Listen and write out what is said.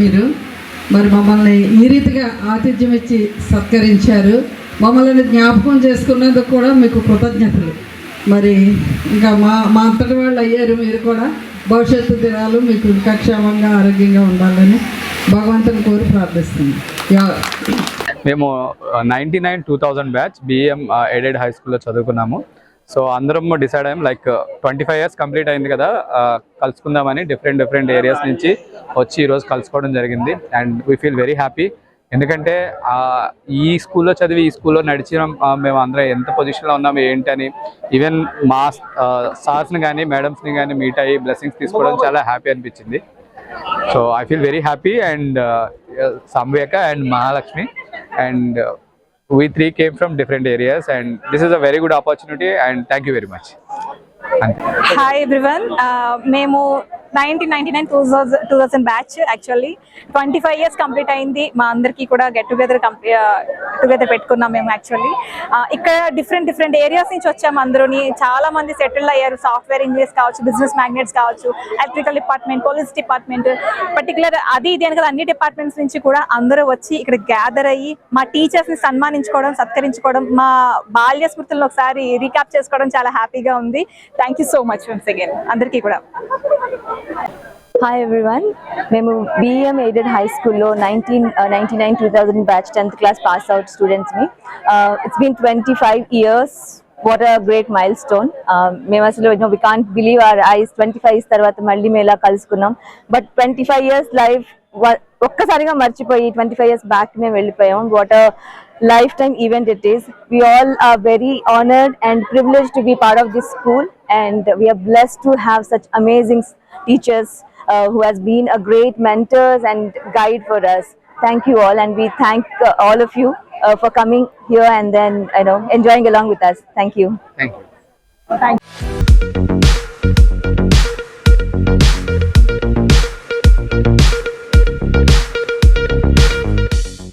మీరు మరి మమ్మల్ని ఈ రీతిగా ఆతిథ్యం ఇచ్చి సత్కరించారు మమ్మల్ని జ్ఞాపకం చేసుకున్నందుకు కూడా మీకు కృతజ్ఞతలు మరి ఇంకా మా మా అంతటి వాళ్ళు అయ్యారు మీరు కూడా భవిష్యత్తు దినాలు మీకు ఇంకా క్షేమంగా ఆరోగ్యంగా ఉండాలని భగవంతుని కోరి ప్రార్థిస్తుంది మేము ninety nine two thousand batch BM aided high స్కూల్లో చదువుకున్నాము సో అందరం డిసైడ్ అయ్యాం like twenty five years complete అయింది కదా కలుసుకుందామని డిఫరెంట్ డిఫరెంట్ ఏరియాస్ నుంచి వచ్చి ఈరోజు కలుసుకోవడం జరిగింది and we feel very happy ఎందుకంటే ఈ స్కూల్లో చదివి ఈ స్కూల్లో నడిచిన మేము అందరం ఎంత పొజిషన్లో ఉన్నాము ఏంటి అని ఈవెన్ మా సార్స్ని కానీ మేడమ్స్ని కానీ మీట్ అయ్యి బ్లెస్సింగ్స్ తీసుకోవడం చాలా హ్యాపీ అనిపించింది so I feel very happy and Samveka and Mahalakshmi and uh, we three came from different areas, and this is a very good opportunity, and thank you very much. Hi everyone, memo uh, nineteen ninety nine two two thousand batch actually twenty five years complete అయింది మా అందరికీ కూడా get together together పెట్టుకున్నాం మేము actually uh, ఇక్కడ different different areas నుంచి వచ్చాము అందరూని చాలా మంది సెటిల్ అయ్యారు సాఫ్ట్వేర్ ఇంజనీర్స్ కావచ్చు బిజినెస్ మ్యాగ్నెట్స్ కావచ్చు electrical department police department particular అది ఇది అనగా అన్ని డిపార్ట్మెంట్స్ నుంచి కూడా అందరూ వచ్చి ఇక్కడ గ్యాదర్ అయ్యి మా టీచర్స్ని సన్మానించుకోవడం సత్కరించుకోవడం మా బాల్య స్మృతులను ఒకసారి రీక్యాప్ చేసుకోవడం చాలా హ్యాపీగా ఉంది thank so much once again అందరికీ కూడా హాయ్ ఎవ్రీవన్ మేము బిఎం ఎయిడెడ్ హై స్కూల్లో nineteen ninety nine two thousand batch tenth class pass out స్టూడెంట్స్ని it's been twenty five years what a great milestone మేము అసలు we can't believe our eyes twenty five years తర్వాత మళ్ళీ మేము ఇలా కలుసుకున్నాం but twenty five years life ఒక్కసారిగా మర్చిపోయి twenty five years back మేము వెళ్ళిపోయాం what life time event it is we all are very honoured and privilege to be part of this school and we're bless to have such amazing teachers Uh, who has been a great mentor and guide for us. Thank you all, and we thank uh, all of you uh, for coming here and then you know enjoying along with us. Thank you. Thank you. Thank you.